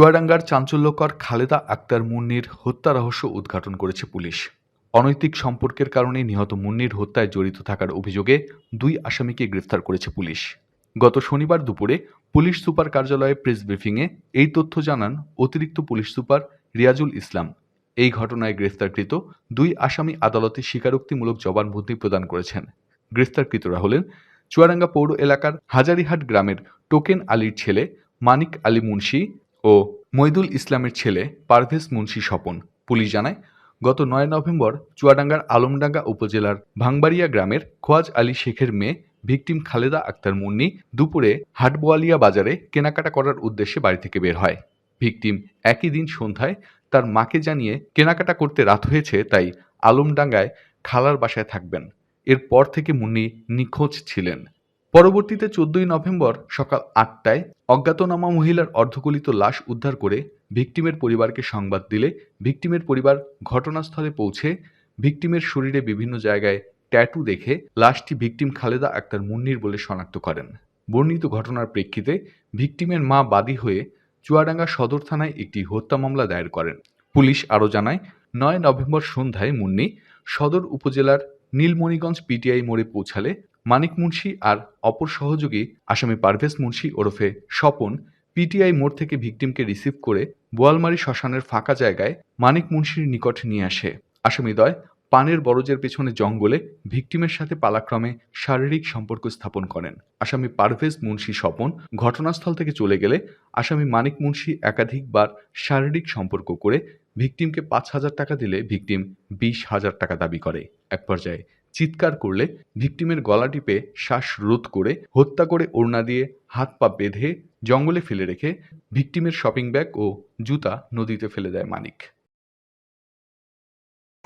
চুয়াডাঙ্গার চাঞ্চল্যকর খালেদা আক্তার মুন্নির হত্যা রহস্য উদ্ঘাটন করেছে পুলিশ। অনৈতিক সম্পর্কের কারণে নিহত মুন্নির হত্যায় জড়িত থাকার অভিযোগে দুই আসামিকে গ্রেফতার করেছে পুলিশ। গত শনিবার দুপুরে পুলিশ সুপার কার্যালয়ে প্রেস ব্রিফিংয়ে এই তথ্য জানান অতিরিক্ত পুলিশ সুপার রিয়াজুল ইসলাম। এই ঘটনায় গ্রেফতারকৃত দুই আসামি আদালতে স্বীকারোক্তিমূলক জবানবন্দি প্রদান করেছেন। গ্রেফতারকৃতরা হলেন চুয়াডাঙ্গা পৌর এলাকার হাজারিহাট গ্রামের টোকেন আলীর ছেলে মানিক আলী মুন্সি ও মইদুল ইসলামের ছেলে পারভেজ মুন্সি স্বপন। পুলিশ জানায়, গত নয় নভেম্বর চুয়াডাঙ্গার আলমডাঙ্গা উপজেলার ভাংবাড়িয়া গ্রামের খোয়াজ আলী শেখের মেয়ে ভিকটিম খালেদা আক্তার মুন্নি দুপুরে হাটবোয়ালিয়া বাজারে কেনাকাটা করার উদ্দেশ্যে বাড়ি থেকে বের হয়। ভিকটিম একই দিন সন্ধ্যায় তার মাকে জানিয়ে কেনাকাটা করতে রাত হয়েছে, তাই আলমডাঙ্গায় খালার বাসায় থাকবেন। এরপর থেকে মুন্নি নিখোঁজ ছিলেন। পরবর্তীতে চোদ্দই নভেম্বর সকাল আটটায় অজ্ঞাতনামা মহিলার অর্ধগলিত লাশ উদ্ধার করে ভিকটিমের পরিবারকে সংবাদ দিলে ভিকটিমের পরিবার ঘটনাস্থলে পৌঁছে ভিকটিমের শরীরে বিভিন্ন জায়গায় ট্যাটু দেখে লাশটি ভিকটিম খালেদা আক্তার মুন্নির বলে শনাক্ত করেন। বর্ণিত ঘটনার প্রেক্ষিতে ভিকটিমের মা বাদী হয়ে চুয়াডাঙ্গা সদর থানায় একটি হত্যা মামলা দায়ের করেন। পুলিশ আরও জানায়, নয় নভেম্বর সন্ধ্যায় মুন্নি সদর উপজেলার নীলমণিগঞ্জ পিটিআই মোড়ে পৌঁছালে মানিক মুন্সি আর অপর সহযোগী আসামি পারভেজ মুন্সি ওরফে স্বপন পিটিআই মোড় থেকে ভিকটিমকে রিসিভ করে বোয়ালমারি শ্মশানের ফাঁকা জায়গায় মানিক মুন্সির নিকট নিয়ে আসে। আসামিদ্বয় পানের বরজের পেছনে জঙ্গলে ভিকটিমের সাথে পালাক্রমে শারীরিক সম্পর্ক স্থাপন করেন। আসামি পারভেজ মুন্সি স্বপন ঘটনাস্থল থেকে চলে গেলে আসামি মানিক মুন্সি একাধিকবার শারীরিক সম্পর্ক করে ভিকটিমকে পাঁচ হাজার টাকা দিলে ভিকটিম বিশ হাজার টাকা দাবি করে। এক পর্যায়ে চিৎকার করলে ভিকটিমের গলা টিপে শ্বাস রোধ করে, হত্যা করে ওড়না দিয়ে হাত পা বেঁধে জঙ্গলে ফেলে রেখে ভিকটিমের শপিং ব্যাগ ও জুতা নদীতে ফেলে দেয় মানিক।